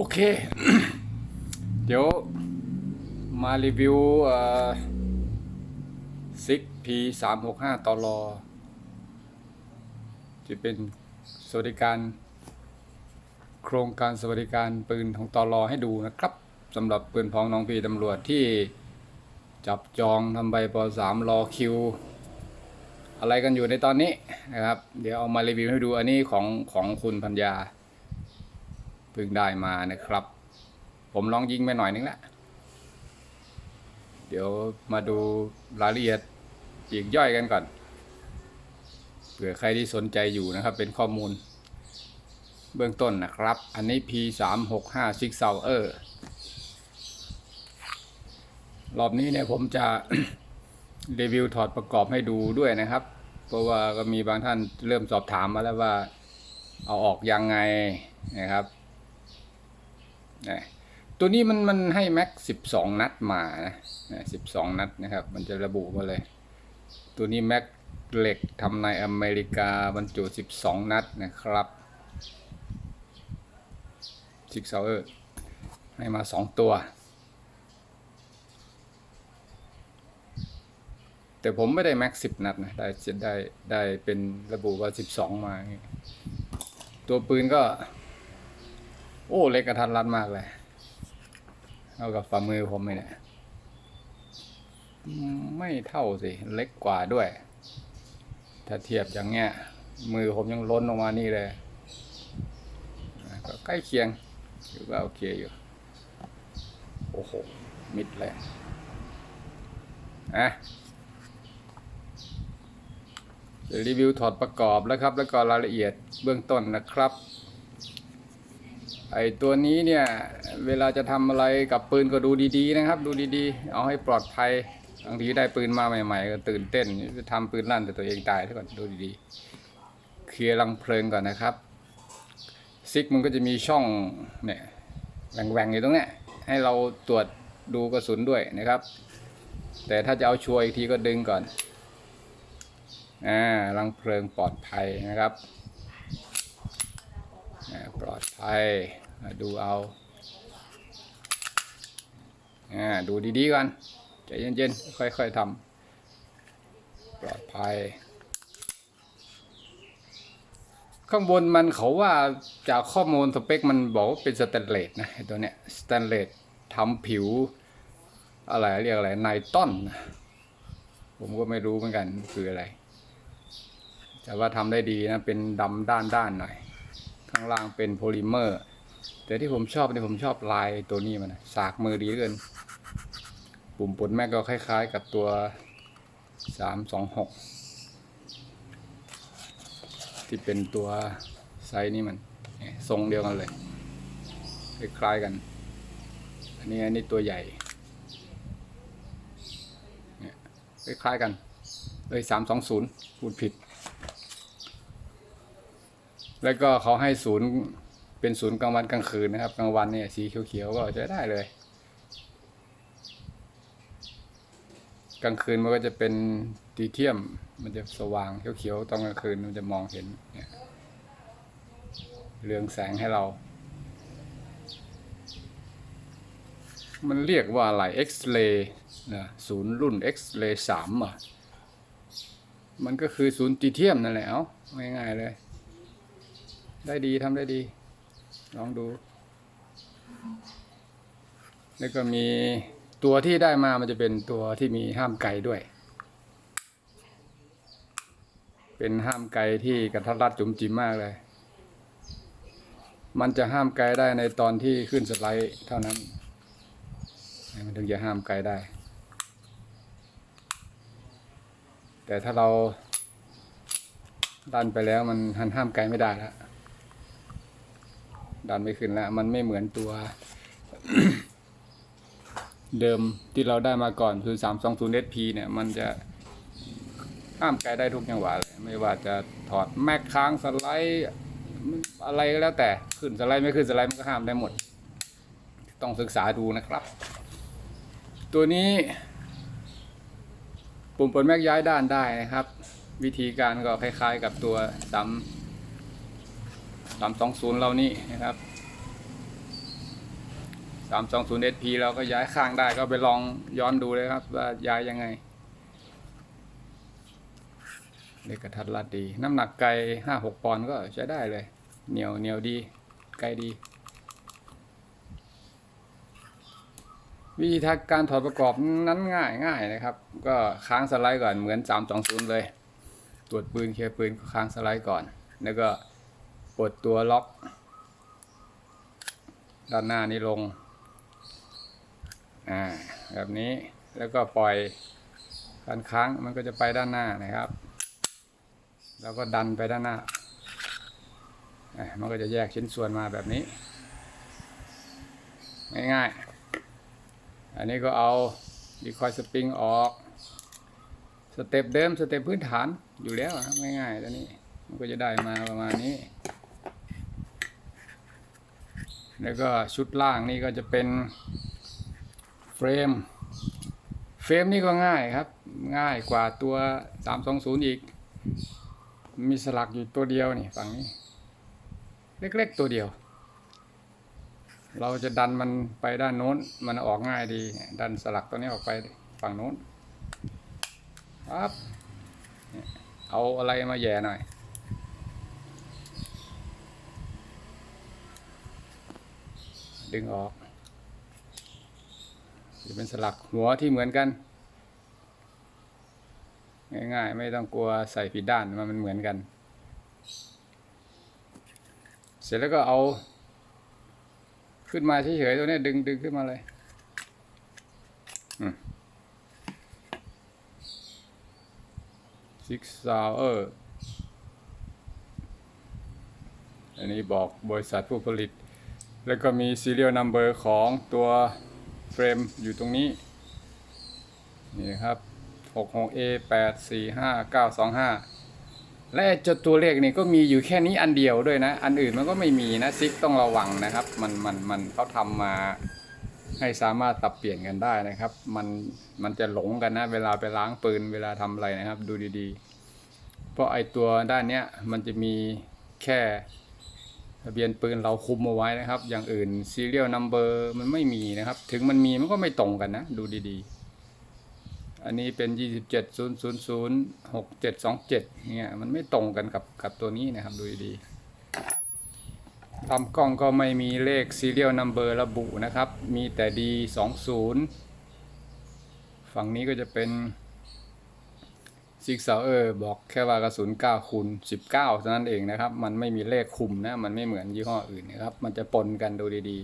โอเค เดี๋ยวมารีวิวซิกพีสามหกห้าตลอจะเป็นสวัสดิการโครงการสวัสดิการปืนของตลอให้ดูนะครับสำหรับปืนพองน้องพี่ตำรวจที่จับจองทำใบปสามรอคิว อะไรกันอยู่ในตอนนี้นะครับ เดี๋ยวเอามารีวิวให้ดูอันนี้ของของคุณพัญญา พิ่งได้มานะครับ ผมลองยิงไปหน่อยนึงแล้วเดี๋ยวมาดูรายละเอียดอีกย่อยกันก่อนเผื่อใครที่สนใจอยู่นะครับ เป็นข้อมูล เบื้องต้นนะครับ อันนี้ P 3 6 5 Six Hour รอบนี้เนี่ยผมจะรีวิวถอดประกอบให้ดูด้วยนะครับ เพราะว่าก็มีบางท่านเริ่มสอบถามมาแล้วว่าเอาออกยังไงนะครับ นะตัวนี้มันมันให้แม็กสิบสองนัดมานะสิบสองนัดนะครับ มันจะระบุมาเลย ตัวนี้แม็กเหล็กทำในอเมริกาบรรจุสิบสองนัดนะครับซิกเซอร์ให้มาสองตัว แต่ผมไม่ได้แม็กสิบนัดนะ ได้จะได้ได้เป็นระบุว่าสิบสองมา ตัวปืนก็ โอ้เล็กกระทันรัดมากเลยเท่ากับฝ่ามือผมเลยเนี่ยไม่เท่าสิ เล็กกว่าด้วย ถ้าเทียบอย่างเงี้ย มือผมยังล้นออกมานี่เลย ก็ใกล้เคียงถือว่าโอเคอยู่ โอ้โห มิดเลยอะรีวิวถอดประกอบแล้วครับ แล้วก็รายละเอียดเบื้องต้นนะครับ ไอตัวนี้เนี่ยเวลาจะทำอะไรกับปืนก็ดูดีๆนะครับ ดูดีๆ เอาให้ปลอดภัยบางทีได้ปืนมาใหม่ๆ ก็ตื่นเต้นจะทำปืนลั่นแต่ตัวเองตายถ้าก่อนดูดีๆ เคลียร์รังเพลิงก่อนนะครับซิกมันก็จะมีช่องเนี่ยแหว่งๆอยู่ตรงเนี้ยให้เราตรวจดูกระสุนด้วยนะครับ แต่ถ้าจะเอาชัวร์อีกทีก็ดึงก่อนอ่ารังเพลิงปลอดภัยนะครับปลอดภัย ดูเอาดูดีๆก่อนใจเย็นๆ ค่อยๆทำปลอดภัย ข้างบนมันเขาว่าจากข้อมูลสเปคมันบอกว่าเป็นสแตนเลสนะตัวเนี้ยสแตนเลสทำผิว อะไรเรียกอะไรไนต้นนผมก็ไม่รู้เหมือนกันคืออะไร แต่ว่าทำได้ดีนะ เป็นดำด้านๆหน่อย ข้างล่างเป็นโพลิเมอร์ แต่ที่ผมชอบเนี่ยผมชอบลายตัวนี้มันสากมือดีเหลือเกิน ปุ่มปลดแม็กก็คล้าย ๆ กับตัว326ที่เป็นตัวไซส์นี้มันทรงเดียวกันเลย คล้ายๆกัน อันนี้อันนี้ตัวใหญ่เนี่ยคล้ายๆกันเอ้ย320พูดผิด แล้วก็เขาให้ศูนย์ เป็นศูนย์กลางวันกลางคืนนะครับ กลางวันเนี่ยสีเขียวๆก็จะได้เลย กลางคืนมันก็จะเป็นดีเทียม มันจะสว่างเขียวๆตอนกลางคืนมันจะมองเห็นเนี่ยเรืองแสงให้เรา มันเรียกว่าอะไร X-ray นะศูนย์รุ่น X-ray สามอะ มันก็คือศูนย์ดีเทียมนั่นแหละเอาง่ายๆเลย ได้ดีทำได้ดี ลองดู แล้วก็มีตัวที่ได้มามันจะเป็นตัวที่มีห้ามไกลด้วย เป็นห้ามไกลที่กระทัดรัดจุ๋มจิ๋มมากเลย มันจะห้ามไกลได้ในตอนที่ขึ้นสไลด์เท่านั้น มันถึงจะห้ามไกลได้ แต่ถ้าเราดันไปแล้วมันหันห้ามไกลไม่ได้แล้ว ดันไม่ขึ้นแล้ว มันไม่เหมือนตัว เดิมที่เราได้มาก่อนคือ 320 SP เนี่ย มันจะห้ามไกลได้ทุกจังหวะเลยไม่ว่าจะถอดแม็กค้างสไลด์อะไรก็แล้วแต่ขึ้นสไลด์ไม่ขึ้นสไลด์มันก็ห้ามได้หมด ต้องศึกษาดูนะครับ ตัวนี้ปุ่มปิดแม็กย้ายด้านได้นะครับ วิธีการก็คล้ายๆกับตัว 3 320เรานี่นะครับ320 SP เอพีเราก็ย้ายข้างได้ก็ไปลองย้อนดูเลยครับ ว่าย้ายยังไงเล็กกระทัดรัดดี น้ำหนักไกล5-6ปอนด์ก็ใช้ได้เลย เหนียวเหนียวดี ไกลดีวิธีการถอดประกอบนั้นง่ายง่ายนะครับ ก็ค้างสไลด์ก่อนเหมือน 320 เลย ตรวจปืนเคลียร์ปืนก็ค้างสไลด์ก่อน แล้วก็ กดตัวล็อก ด้านหน้านี้ลง อ่า แบบนี้ แล้วก็ปล่อยการค้างมันก็จะไปด้านหน้านะครับ แล้วก็ดันไปด้านหน้า มันก็จะแยกชิ้นส่วนมาแบบนี้ ง่ายๆ อันนี้ก็เอาดีคอยสปริงออก สเต็ปเดิมสเต็ปพื้นฐานอยู่แล้วนะง่ายๆ ตัวนี้ มันก็จะได้มาประมาณนี้ แล้วก็ชุดล่างนี่ก็จะเป็นเฟรม เฟรมนี่ก็ง่ายครับ ง่ายกว่าตัว 320 อีก มีสลักอยู่ตัวเดียวนี่ฝั่งนี้ เล็กๆตัวเดียว เราจะดันมันไปด้านโน้น มันออกง่ายดี ดันสลักตัวนี้ออกไปฝั่งโน้นปั๊บเอาอะไรมาแย่หน่อย ดึงออกจะเป็นสลักหัวที่เหมือนกัน ง่ายๆ ไม่ต้องกลัวใส่ผิดด้านมันมันเหมือนกัน เสร็จแล้วก็เอา ขึ้นมาเฉยๆตัวนี้ดึงดึงขึ้นมาเลยซิกซาวเออร์อันนี้บอกบริษัทผู้ผลิต แล้วก็มี serial number ของตัวเฟรมอยู่ตรงนี้ นี่ครับ 66A 845 925 และจ้าตัวเลขนี่ก็มีอยู่แค่นี้อันเดียวด้วยนะ อันอื่นมันก็ไม่มีนะซิกต้องระวังนะครับ มันมันมันเขาทำมาให้สามารถตับเปลี่ยนกันได้นะครับ มันมันจะหลงกันนะ เวลาไปล้างปืนเวลาทำอะไรนะครับ ดูดีๆ เพราะไอตัวด้านเนี้ยมันจะมีแค่ะเบียนปืนเราคุมเอาไว้นะครับ อย่างอื่น serial number มันไม่มีนะครับ ถึงมันมีมันก็ไม่ตรงกันนะ ดูดีๆ อันนี้เป็น 27 000 6727 เนี่ย มันไม่ตรงกันกับกับตัวนี้นะครับ ดูดีๆลำกล้องก็ไม่มีเลข serial number ระบุนะครับ มีแต่ D20 ฝั่งนี้ก็จะเป็น ซิกซาเออร์บอกแค่ว่ากระสุน9คูณ19เท่านั้นเองนะครับ มันไม่มีเลขคุมนะ มันไม่เหมือนยี่ห้ออื่นนะครับ มันจะปนกันดูดี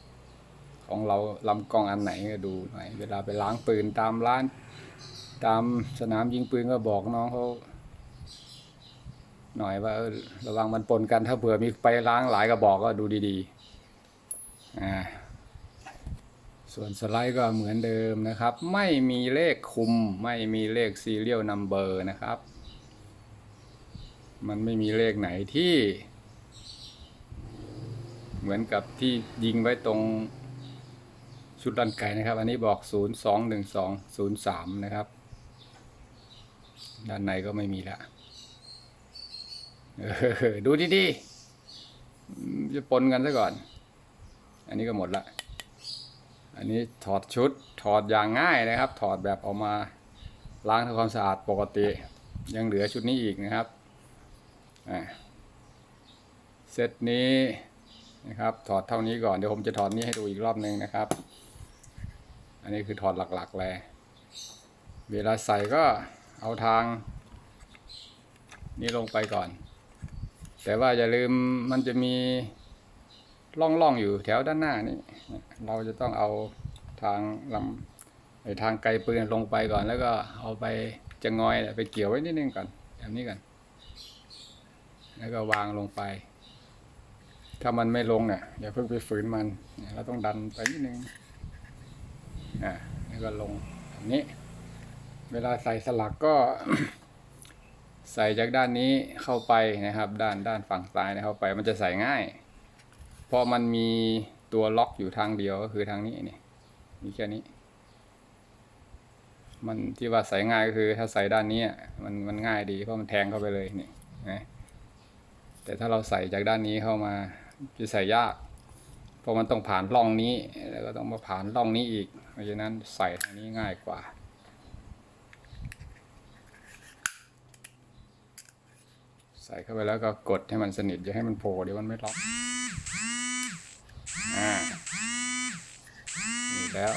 ๆ ของเราลำกล้องอันไหนก็ดูหน่อย เวลาไปล้างปืนตามร้าน ตามสนามยิงปืนก็บอกน้องเขาหน่อยว่าระวังมันปนกันถ้าเผื่อมีไปล้างหลายกระบอกก็ดูดีๆ อ่า ส่วนสไลด์ก็เหมือนเดิมนะครับ ไม่มีเลขคุม ไม่มีเลข serial number นะครับ มันไม่มีเลขไหนที่ เหมือนกับที่ยิงไว้ตรงชุดรันไก่นะครับ อันนี้บอก 0 2 1 2 0 3นะครับ ด้านในก็ไม่มีละดูดีๆ จะปนกันซะก่อน อันนี้ก็หมดละ อันนี้ถอดชุดถอดอย่างง่ายนะครับ ถอดแบบออกมาล้างทำความสะอาดปกติ ยังเหลือชุดนี้อีกนะครับอ่าเซตนี้นะครับ ถอดเท่านี้ก่อนเดี๋ยวผมจะถอดนี้ให้ดูอีกรอบหนึ่งนะครับ อันนี้คือถอดหลักๆเลยเวลาใส่ก็เอาทาง นี้ลงไปก่อน แต่ว่าอย่าลืมมันจะมี ล่องล่องๆอยู่แถวด้านหน้านี่เราจะต้องเอาทางลำไอทางไกลปืนลงไปก่อน แล้วก็เอาไปจะงอยไปเกี่ยวไว้นิดนึงก่อนแบบนี้ก่อน แล้วก็วางลงไป ถ้ามันไม่ลงเนี่ยอย่าเพิ่งไปฝืนมัน เราต้องดันไปนิดนึงอ่าแล้วก็ลงแบบนี้ เวลาใส่สลักก็ใส่จากด้านนี้เข้าไปนะครับ ด้านด้านฝั่งซ้ายนะเข้าไปมันจะใส่ง่าย พราะมันมีตัวล็อกอยู่ทางเดียวก็คือทางนี้นี่มีแค่นี้ มันที่ว่าใส่ง่ายก็คือ ถ้าใส่ด้านนี้อะมันมันง่ายดีเพราะมันแทงเข้าไปเลยนี่นะแต่ถ้าเราใส่จากด้านนี้เข้ามาจะใส่ยากเพเพราะมันต้องผ่านร่องนี้ แล้วก็ต้องมาผ่านร่องนี้อีก เพราะฉะนั้นใส่ทางนี้ง่ายกว่าใส่เข้าไปแล้วก็กดให้มันสนิทอย่าให้มันโผล่เดี๋ยวมันไม่ล็อก อ่านี่แล้ว